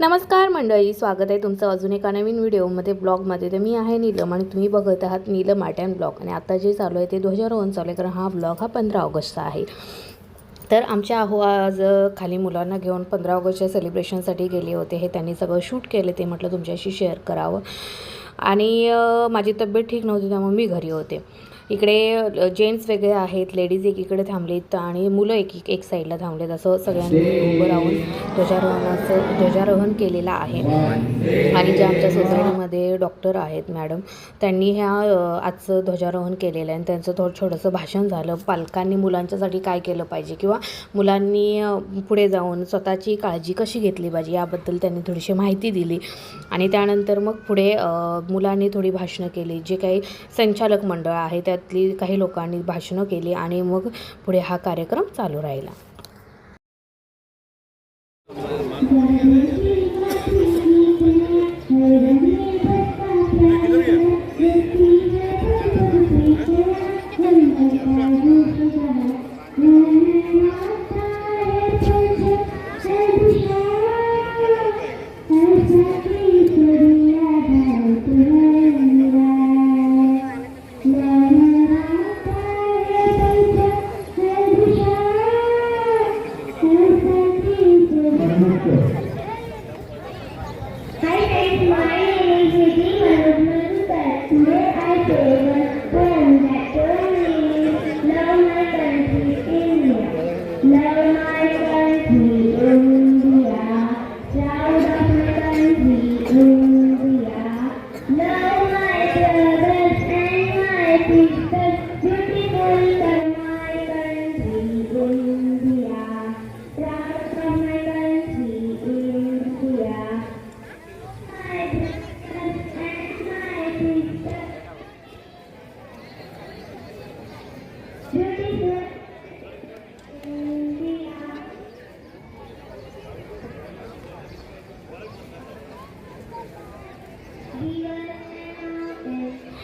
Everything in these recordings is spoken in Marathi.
नमस्कार मंडळी स्वागत आहे तुमचं अजून एका नवीन व्हिडिओमध्ये ब्लॉगमध्ये. तर मी आहे नीलम आणि तुम्ही बघत आहात नीलम आर्ट अँड ब्लॉग. आणि आता जे चालू आहे ते ध्वजारोहण चालू आहे कारण हा ब्लॉग हा पंधरा ऑगस्टचा आहे. तर आमच्या अहो आज खाली मुलांना घेऊन पंधरा ऑगस्टच्या सेलिब्रेशनसाठी गेले होते. हे त्यांनी सगळं शूट केले ते म्हटलं तुमच्याशी शेअर करावं. आणि माझी तब्येत ठीक नव्हती त्यामुळे मी घरी होते. इकडे जेंट्स वेगळे आहेत लेडीज एकीकडे थांबलेत आणि मुलं एक एक साईडला थांबलेत असं सगळ्यांनी उभं राहून ध्वजारोहणाचं ध्वजारोहण केलेलं आहे. आणि जे आमच्या सोसायटीमध्ये डॉक्टर आहेत मॅडम त्यांनी ह्या आजचं ध्वजारोहण केलेलं आहे आणि त्यांचं थोडं छोटंसं भाषण झालं. पालकांनी मुलांच्यासाठी काय केलं पाहिजे किंवा मुलांनी पुढे जाऊन स्वतःची काळजी कशी घेतली पाहिजे याबद्दल त्यांनी थोडीशी माहिती दिली. आणि त्यानंतर मग पुढे मुलांनी थोडी भाषणं केली. जे काही संचालक मंडळ आहे त्या त्यातली काही लोकांनी भाषणं केली आणि मग पुढे हा कार्यक्रम चालू राहिला. in my eligibility, today I pay.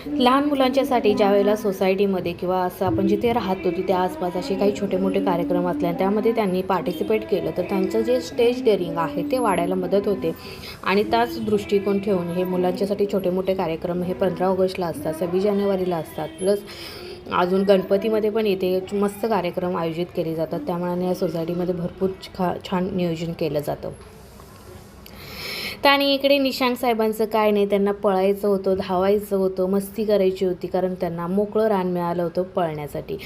लहान मुलांच्यासाठी ज्या वेळेला सोसायटीमध्ये किंवा असं आपण जिथे राहतो तिथे आसपास असे काही छोटे मोठे कार्यक्रम असले आणि त्यामध्ये त्यांनी पार्टिसिपेट केलं तर त्यांचं जे स्टेज डेअरिंग आहे ते वाढायला मदत होते. आणि त्याच दृष्टिकोन ठेवून हे मुलांच्यासाठी छोटे मोठे कार्यक्रम हे पंधरा ऑगस्टला असतात सव्वीस जानेवारीला असतात. प्लस अजून गणपतीमध्ये पण इथे मस्त कार्यक्रम आयोजित केले जातात. त्यामुळे या सोसायटीमध्ये भरपूर खा छान नियोजन केलं जातं. तर आणि इकडे निशांक साहेबांचं काय नाही त्यांना पळायचं होतं धावायचं होतं मस्ती करायची होती कारण त्यांना मोकळं रान मिळालं होतं पळण्यासाठी.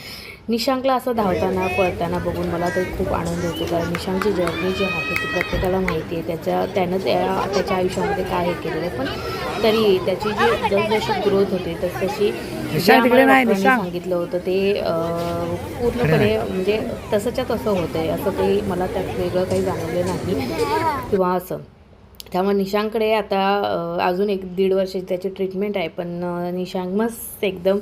निशांकला असं धावताना पळताना बघून मला तर खूप आनंद होतो कारण निशांकची जर्नी जी आहे ती प्रत्येकाला माहिती आहे. त्याच्या त्यानं त्या त्याच्या आयुष्यामध्ये काय हे केलेलं आहे. पण तरी त्याची जी जसजशी ग्रोथ होते तस तशी जे निशांक तिकडे आम्हाला नाही, डॉक्टरांनी निशांक. सांगितलं होतं ते पूर्णपणे म्हणजे तसंच्या तसं होतं आहे असं काही मला त्यात वेगळं काही जाणवलं नाही. किंवा असं. त्यामुळे निशांकडे आता अजून एक दीड वर्षाची त्याची ट्रीटमेंट आहे पण निशांक मस्त एकदम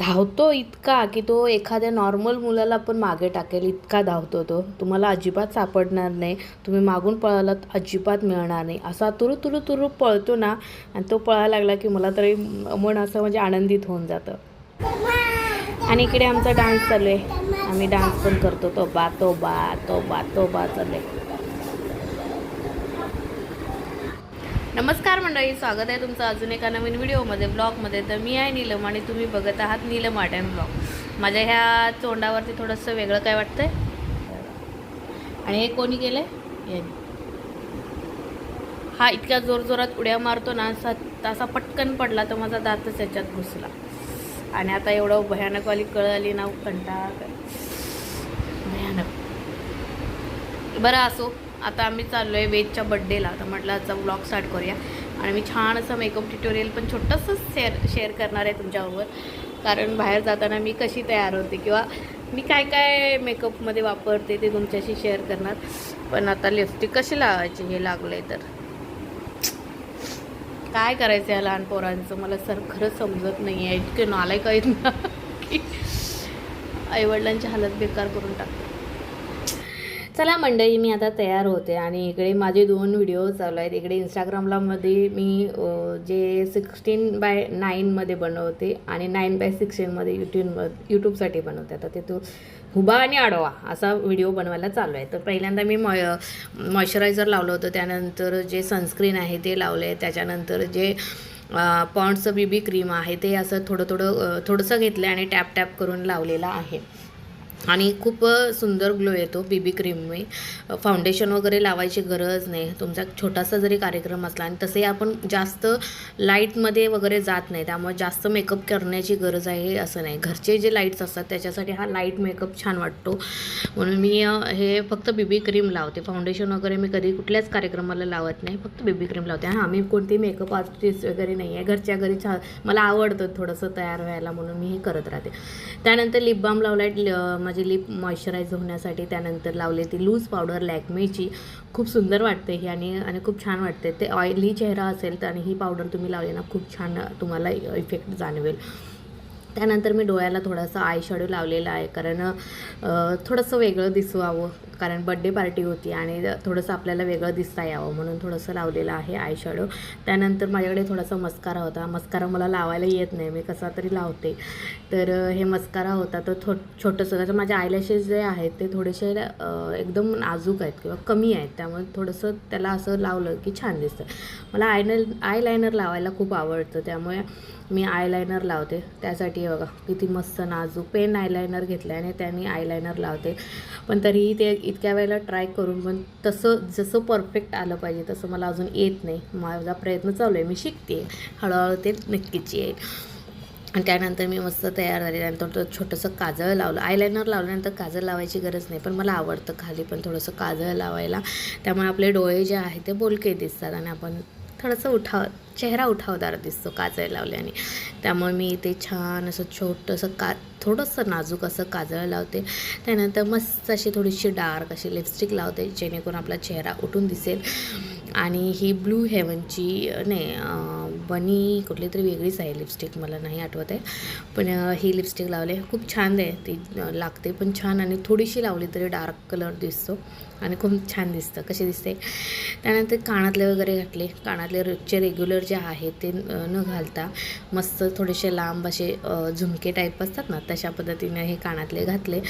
धावतो इतका की तो एखाद्या नॉर्मल मुलाला पण मागे टाकेल इतका धावतो तो. तुम्हाला अजिबात सापडणार नाही. तुम्ही मागून पळालात अजिबात मिळणार नाही. असा तुरु तुरु तुरु पळतो ना आणि तो पळायला लागला की मला तरी मन असं म्हणजे आनंदित होऊन जातं. आणि इकडे आमचा डान्स चालू आहे. आम्ही डान्स पण करतो तो बा तो बा तो बा तो बा चालू आहे. नमस्कार मंडळी स्वागत आहे तुमचं अजून एका नवीन व्हिडिओमध्ये ब्लॉगमध्ये. तर मी आहे नीलम आणि तुम्ही बघत आहात नीलम आर्ट अँड ब्लॉग. माझ्या ह्या तोंडावरती थोडंसं वेगळं काय वाटतं आहे आणि हे कोणी केलं आहे हा इतक्या जोरजोरात उड्या मारतो ना असा असा पटकन पडला तर माझा दातच याच्यात घुसला. आणि आता एवढं भयानकवाली कळ आली ना कंटाळ भयानक. बरं असो. आता आम्ही चाललो आहे वेदच्या बड्डेला तर म्हटलं आजचा ब्लॉग स्टार्ट करूया. आणि मी छान असं मेकअप ट्युटोरियल पण छोटंसं शेअर शेअर करणार आहे तुमच्याबरोबर. कारण बाहेर जाताना मी कशी तयार होते किंवा मी काय काय मेकअपमध्ये वापरते ते तुमच्याशी शेअर करणार. पण आता लिपस्टिक कशी लावायची हे लागलं आहे तर. काय करायचं या लहान पोरांचं? मला सर खरंच समजत नाही आहे इतके नालायक आहेत ना. की आईवडिलांची हालत बेकार करून टाकतात. चला मंडळी मी आता तयार होते आणि इकडे माझे दोन व्हिडिओ चालू आहेत. इकडे इंस्टाग्रामला मध्ये मी जे सिक्स्टीन बाय नाईनमध्ये बनवते आणि नाईन बाय सिक्स्टीनमध्ये यूट्यूब यूट्यूबसाठी बनवते. आता ते तो हुबा आणि आडवा असा व्हिडिओ बनवायला चालू आहे. तर पहिल्यांदा मी मॉय मॉइश्चरायझर लावलं होतं. त्यानंतर जे सनस्क्रीन आहे ते लावले त्याच्यानंतर जे पॉन्ड्सचं बीबी क्रीम आहे ते असं थोडं थोडं थोडंसं घेतलं आणि टॅप टॅप करून लावलेलं आहे. आणि खूप सुंदर ग्लो येतो बीबी क्रीममुळे फाउंडेशन वगैरे लावायची गरज नाही. तुमचा छोटासा जरी कार्यक्रम असला आणि तसे आपण जास्त लाईटमध्ये वगैरे जात नाही. त्यामुळे जास्त मेकअप करण्याची गरज आहे असं नाही. घरचे जे लाईट्स असतात त्याच्यासाठी हा लाइट मेकअप छान वाटतो. म्हणून मी हे फक्त बीबी क्रीम लावते. फाउंडेशन वगैरे मी कधी कुठल्याच कार्यक्रमाला लावत नाही. फक्त बेबी क्रीम लावते. हां मी कोणती मेकअप आर्टिस्ट वगैरे नाही आहे. घरच्या घरी छान मला आवडतं थोडंसं तयार व्हायला म्हणून मी हे करत राहते. त्यानंतर लिप बाम लावला माझी लिप मॉइश्चराईज होण्यासाठी त्यानंतर लावले ती लूज पावडर लॅकमेची. खूप सुंदर वाटते ही आणि आणि खूप छान वाटते. ते ऑइली चेहरा असेल तर आणि ही पावडर तुम्ही लावली ना खूप छान तुम्हाला इफेक्ट जाणवेल. त्यानंतर मी डोळ्याला थोडासा आय शॅडो लावलेला आहे. कारण थोडंसं वेगळं दिसवावं कारण बड्डे पार्टी होती आणि थोडंसं आपल्याला वेगळं दिसता यावं म्हणून थोडंसं लावलेलं आहे आय शॅडो त्यानंतर माझ्याकडे थोडासा मस्कारा होता. मस्कारा मला लावायला येत नाही. मी कसा तरी लावते. तर हे मस्कारा होता. तर थो छोटंसं. त्याचं माझ्या आयलॅशेस जे आहेत ते थोडेसे एकदम नाजूक आहेत किंवा कमी आहेत. त्यामुळे थोडंसं त्याला असं लावलं की छान दिसतं. मला आयनर आय लायनर लावायला खूप आवडतं. त्यामुळे मी आयलायनर लावते. त्यासाठी बघा किती मस्त नाजूक पेन आयलायनर घेतल्याने आणि त्यांनी आयलायनर लावते. पण तरीही ते इतक्या वेळेला ट्राय करून पण तसं जसं परफेक्ट आलं पाहिजे तसं मला अजून येत नाही. माझा प्रयत्न चालू आहे मी शिकते हळूहळू ते नक्कीच येईल. आणि त्यानंतर मी मस्त तयार झाले त्यानंतर छोटंसं काजळ लावलं. आयलायनर लावल्यानंतर काजळ लावायची गरज नाही पण मला आवडतं खाली पण थोडंसं काजळ लावायला. त्यामुळे आपले डोळे जे आहेत ते बोलके दिसतात आणि आपण थोडंसं उठाव चेहरा उठावदार दिसतो काजळ लावल्याने. त्यामुळे मी इथे छान असं छोटंसं का थोडंसं नाजूक असं काजळ लावते. त्यानंतर मस्त अशी थोडीशी डार्क अशी लिपस्टिक लावते जेणेकरून आपला चेहरा उठून दिसेल. आणि ही ब्लू हेवनची नाही बनी कुठली तरी वेगळीच आहे लिपस्टिक मला नाही आठवत आहे. पण ही लिपस्टिक लावले खूप छान आहे ती लागते पण छान आणि थोडीशी लावली तरी डार्क कलर दिसतो. आणि खूप छान दिसतं. कसे दिसते? त्यानंतर कानातले वगैरे घातले. कानातले रोजचे रेग्युलर जे आहे ते न घालता मस्त थोडेसे लांब असे झुमके टाईप असतात ना तशा पद्धतीने हे कानातले घातले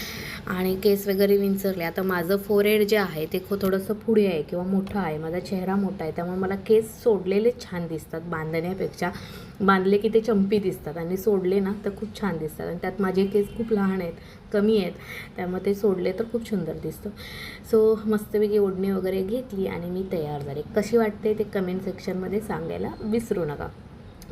आणि केस वगैरे विंचरले. आता माझं फोरहेड जे आहे ते खो थोडंसं पुढे आहे किंवा मोठं आहे. माझा चेहरा मोठा आहे. त्यामुळे मला केस सोडलेले छान दिसतात बांधण्यापेक्षा. बांधले की ते चंपी दिसतात आणि सोडले ना तर खूप छान दिसतात. आणि त्यात माझे केस खूप लहान आहेत कमी आहेत त्यामुळे ते सोडले तर खूप सुंदर दिसतं. सो मस्तपैकी ओढणी वगैरे घेतली आणि मी तयार झाले. कशी वाटते ते कमेंट सेक्शनमध्ये सांगायला विसरू नका.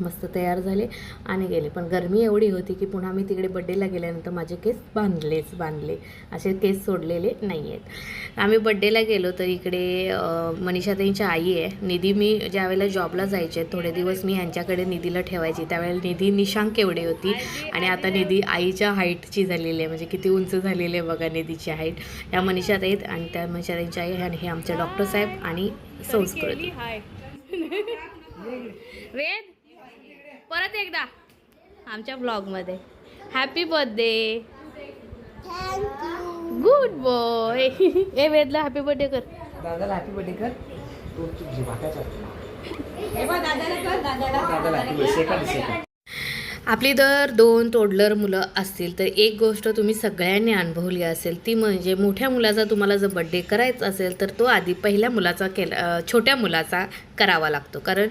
मस्त तयार झाले आणि गेले. पण गरमी एवढी होती की पुन्हा मी तिकडे बड्डेला गेल्यानंतर माझे केस बांधलेच बांधले. असे केस सोडलेले नाही आहेत आम्ही बड्डेला गेलो तर इकडे अं, मनीषाताईंची आई आहे. निधी मी ज्यावेळेला जॉबला जायचे थोडे दिवस मी यांच्याकडे निधीला ठेवायची. त्यावेळेला निधी निशांक एवढी होती. आणि आता निधी आईच्या हाईटची झालेली आहे. म्हणजे किती उंच झालेली आहे बघा निधीची हाईट या मनीषात आहेत आणि त्या मनीषाताईंची आई आणि हे आमचे डॉक्टर साहेब आणि संस्कृती. वेद परत एकदा आमच्या ब्लॉगमध्ये हॅपी बर्थडे गुड बॉय ए वेदला हॅपी बर्थडे कर. दादाला हॅपी बर्थडे कर. तू तुझी भाकाचा दादाला हॅपी बर्थडे सेकंड सेकंड आपली दर दोन तोडलर मुलं असतील तर एक गोष्ट तुम्ही सगळ्यांनी अनुभवली असेल ती म्हणजे मोठ्या मुलाचा तुम्हाला जर बड्डे करायचा असेल तर तो आधी पहिल्या मुलाचा केला छोट्या मुलाचा करावा लागतो. कारण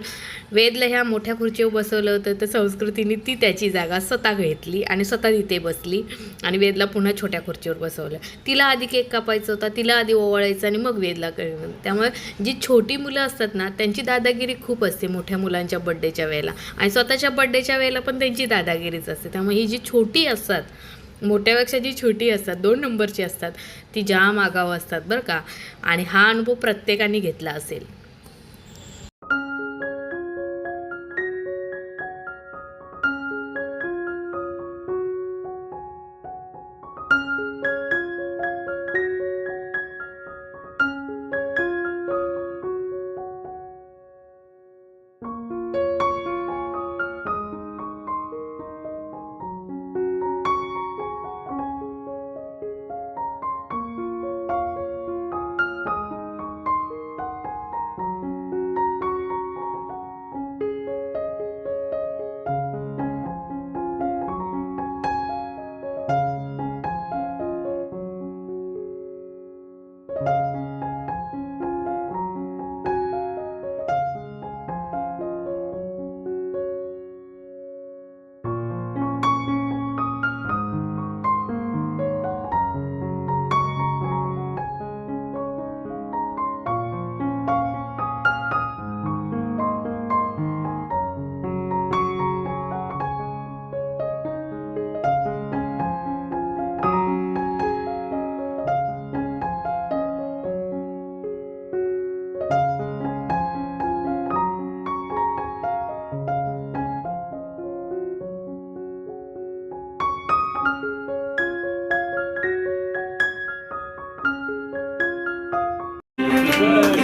वेदला ह्या मोठ्या खुर्चीवर बसवलं होतं तर संस्कृतीने ती त्याची जागा स्वतः घेतली आणि स्वतः तिथे बसली आणि वेदला पुन्हा छोट्या खुर्चीवर बसवलं. तिला आधी केक कापायचा होता तिला आधी ओवाळायचं आणि मग वेदला त्यामुळे जी छोटी मुलं असतात ना त्यांची दादागिरी खूप असते मोठ्या मुलांच्या बड्डेच्या वेळेला. आणि स्वतःच्या बड्डेच्या वेळेला पण त्यांची दादागिरीच असते. त्यामुळे ही जी छोटी असतात मोठ्यापेक्षा जी छोटी असतात दोन नंबरची असतात ती जाम मागावं असतात बरं का. आणि हा अनुभव प्रत्येकाने घेतला असेल. Amen.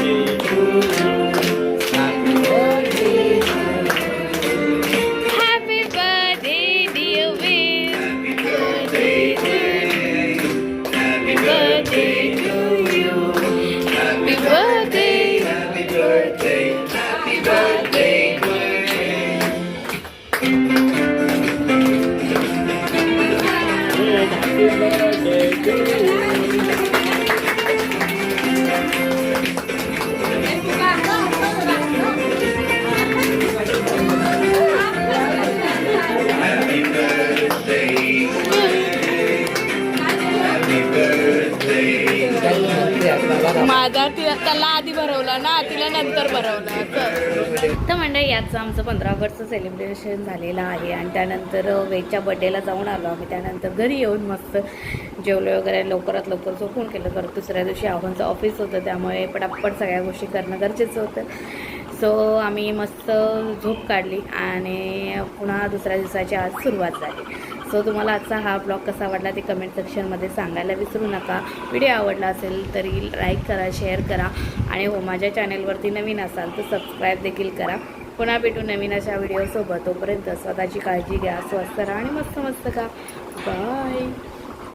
भरवला ना तिला नंतर भरवला तर मंडळी याचं आमचं पंधरा ऑगस्टचं सेलिब्रेशन झालेलं आहे आणि त्यानंतर वेजच्या बड्डेला जाऊन आलो आम्ही. त्यानंतर घरी येऊन मस्त जेवलो वगैरे लवकरात लवकर झोपून केलं तर दुसऱ्या दिवशी आव्हानचं ऑफिस होतं त्यामुळे पटापट सगळ्या गोष्टी करणं गरजेचं होतं. सो आम्ही मस्त झोप काढली आणि पुन्हा दुसऱ्या दिवसाची आज सुरुवात झाली. सो तुम्हाला आजचा हा ब्लॉग कसा वाटला ते कमेंट सेक्शनमध्ये सांगायला विसरू नका. व्हिडिओ आवडला असेल तरी लाईक करा शेअर करा. आणि हो माझ्या चॅनेलवरती नवीन असाल तर सबस्क्राईब देखील करा. पुन्हा भेटू नवीन अशा व्हिडिओसोबत तोपर्यंत स्वतःची काळजी घ्या स्वस्त राहा आणि मस्त मस्त खा. बाय